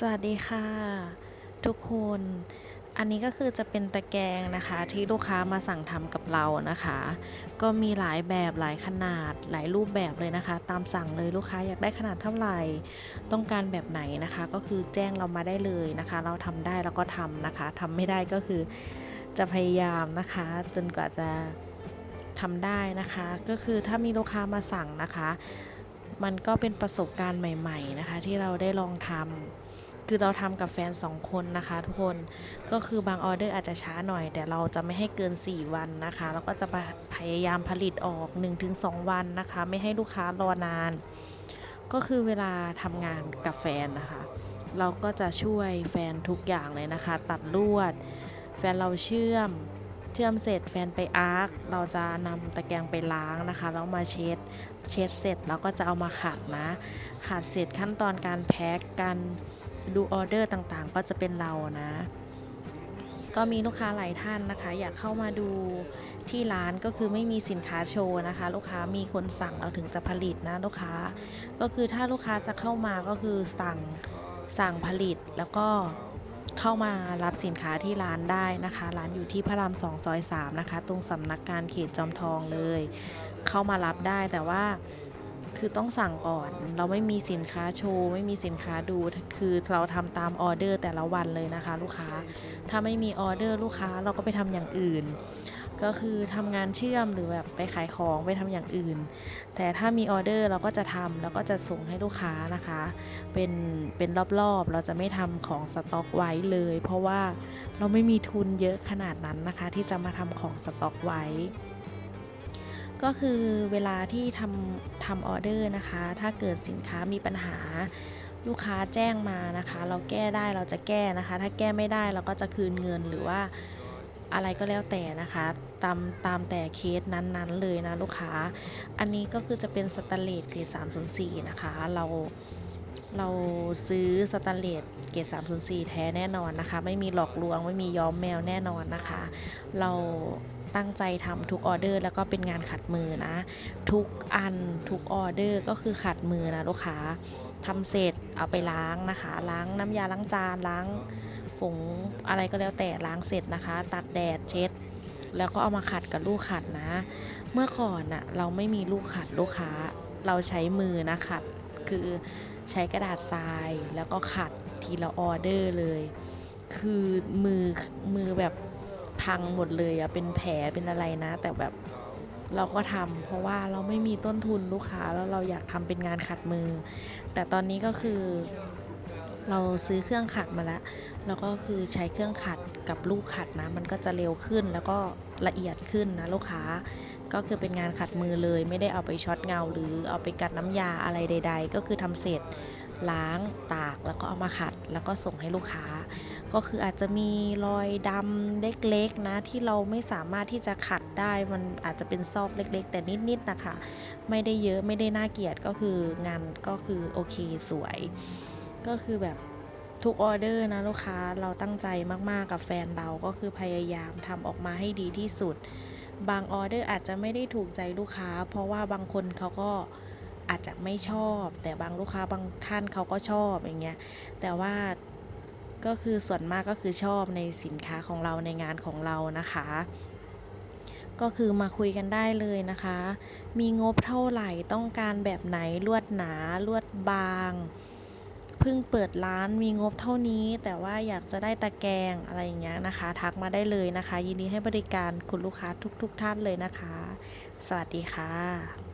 สวัสดีค่ะ ทุกคน อันนี้ก็คือจะเป็นตะแกรงนะคะที่ลูกค้ามาสั่งทำกับเรานะคะ ก็มีหลายแบบหลายขนาดหลายรูปแบบเลยนะคะ ตามสั่งเลยลูกค้าอยากได้ขนาดเท่าไหร่ ต้องการแบบไหนนะคะ ก็คือแจ้งเรามาได้เลยนะคะ เราทำได้แล้วก็ทำนะคะทำไม่ได้ก็คือจะพยายามนะคะ จนกว่าจะทำได้นะคะ ก็คือถ้ามีลูกค้ามาสั่งนะคะมันก็เป็นประสบการณ์ใหม่ ๆ นะคะ ที่เราได้ลองทำ คือเราทำกับแฟน 2 คนนะคะ ทุกคนก็คือบางออเดอร์อาจจะช้าหน่อย แต่เราจะไม่ให้เกิน 4 วันนะคะแล้วก็จะพยายามผลิตออก 1-2 วันนะคะ ไม่ให้ลูกค้ารอนาน ก็คือเวลาทำงานกับแฟนนะคะ เราก็จะช่วยแฟนทุกอย่างเลยนะคะ ตัดลวด แฟนเราเชื่อม เชื่อมเสร็จแฟนไปอาร์คเราจะนำตะแกรงไปล้างนะคะแล้วมาเช็ดเช็ดเสร็จแล้วก็จะเอามาขัดนะ ขัดเสร็จขั้นตอนการแพ็กการดูออเดอร์ต่างๆ ก็จะเป็นเรานะ ก็มีลูกค้าหลายท่านนะคะ อยากเข้ามาดูที่ร้านก็คือไม่มีสินค้าโชว์นะคะ ลูกค้ามีคนสั่งเราถึงจะผลิตนะลูกค้า ก็คือถ้าลูกค้าจะเข้ามาก็คือสั่งสั่งผลิตแล้วก็ เข้ามารับสินค้าที่ร้านได้นะคะ ร้านอยู่ที่พระรามสองซอยสามนะคะ ตรงสำนักงานเขตจอมทองเลย เข้ามารับได้แต่ว่า คือต้องสั่งก่อน เราไม่มีสินค้าโชว์ ไม่มีสินค้าดู คือเราทำตามออเดอร์แต่ละวันเลยนะคะ ลูกค้า ถ้าไม่มีออเดอร์ลูกค้าเราก็ไปทำอย่างอื่น ก็คือทำงานเชื่อมหรือแบบไปขายของไปทำอย่างอื่น แต่ถ้ามีออเดอร์เราก็จะทำแล้วก็จะส่งให้ลูกค้านะคะ เป็นเป็นรอบๆ เราจะไม่ทำของสต็อกไว้เลย เพราะว่าเราไม่มีทุนเยอะขนาดนั้นนะคะ ที่จะมาทำของสต็อกไว้ ก็คือเวลาที่ทำทำออเดอร์นะคะ ถ้าเกิดสินค้ามีปัญหาลูกค้าแจ้งมานะคะ เราแก้ได้เราจะแก้นะคะ ถ้าแก้ไม่ได้เราก็จะคืนเงินหรือว่าอะไรก็แล้วแต่นะคะ ตามตามแต่เคสนั้นๆเลยนะลูกค้า อันนี้ก็คือจะเป็นสแตนเลสเกรด304 นะคะ เราเราซื้อสแตนเลสเกรด304 แท้แน่นอนนะคะ ไม่มีหลอกลวง ไม่มีย้อมแมวแน่นอนนะคะ เรา ตั้งใจทำทุกออเดอร์ แล้วก็เป็นงานขัดมือนะ ทุกอันทุกออเดอร์ก็คือขัดมือนะลูกค้าทำเสร็จเอาไปล้างนะคะ ล้างน้ำยาล้างจานล้างฝงอะไรก็แล้วแต่ล้างเสร็จนะคะ ตัดแดดเช็ด แล้วก็เอามาขัดกับลูกขัดนะ เมื่อก่อนน่ะเราไม่มีลูกขัดลูกค้า เราใช้มือนะขัดคือใช้กระดาษทรายแล้วก็ขัดทีละออเดอร์เลย คือมือมือแบบ พังหมดเลยอะเป็นแผลเป็นอะไรนะ แต่แบบเราก็ทำเพราะว่าเราไม่มีต้นทุนลูกค้าแล้วเราอยากทำเป็นงานขัดมือ แต่ตอนนี้ก็คือ เราซื้อเครื่องขัดมาแล้วแล้วก็คือใช้เครื่องขัดกับลูกขัดนะ มันก็จะเร็วขึ้นแล้วก็ละเอียดขึ้นนะลูกค้าก็คือเป็นงานขัดมือเลย ไม่ได้เอาไปช็อตเงา หรือเอาไปกัดน้ำยาอะไรใด ๆ ก็คือทำเสร็จล้างตากแล้วก็เอามาขัด แล้วก็ส่งให้ลูกค้า ก็คืออาจจะมีรอยดำเล็กๆนะที่เราไม่สามารถที่จะขัดได้มันอาจจะเป็นซอกเล็ก ๆ แต่นิดๆนะคะ ไม่ได้เยอะไม่ได้น่าเกลียดก็คืองานก็คือโอเคสวย ก็คือแบบทุกออเดอร์นะลูกค้าเราตั้งใจมากๆกับแฟนเราก็คือพยายามทำออกมาให้ดีที่สุด บางออเดอร์อาจจะไม่ได้ถูกใจลูกค้า เพราะว่าบางคนเขาก็อาจจะไม่ชอบ แต่บางลูกค้าบางท่านเขาก็ชอบอย่างเงี้ยแต่ว่า ก็คือส่วนมากก็คือชอบในสินค้าของเราในงานของเรานะคะ ก็คือมาคุยกันได้เลยนะคะ มีงบเท่าไหร่ต้องการแบบไหนลวดหนาลวดบางเพิ่งเปิดร้านมีงบเท่านี้ แต่ว่าอยากจะได้ตะแกรงอะไรอย่างเงี้ยนะคะ ทักมาได้เลยนะคะ ยินดีให้บริการคุณลูกค้าทุกๆทท่านเลยนะคะ สวัสดีค่ะ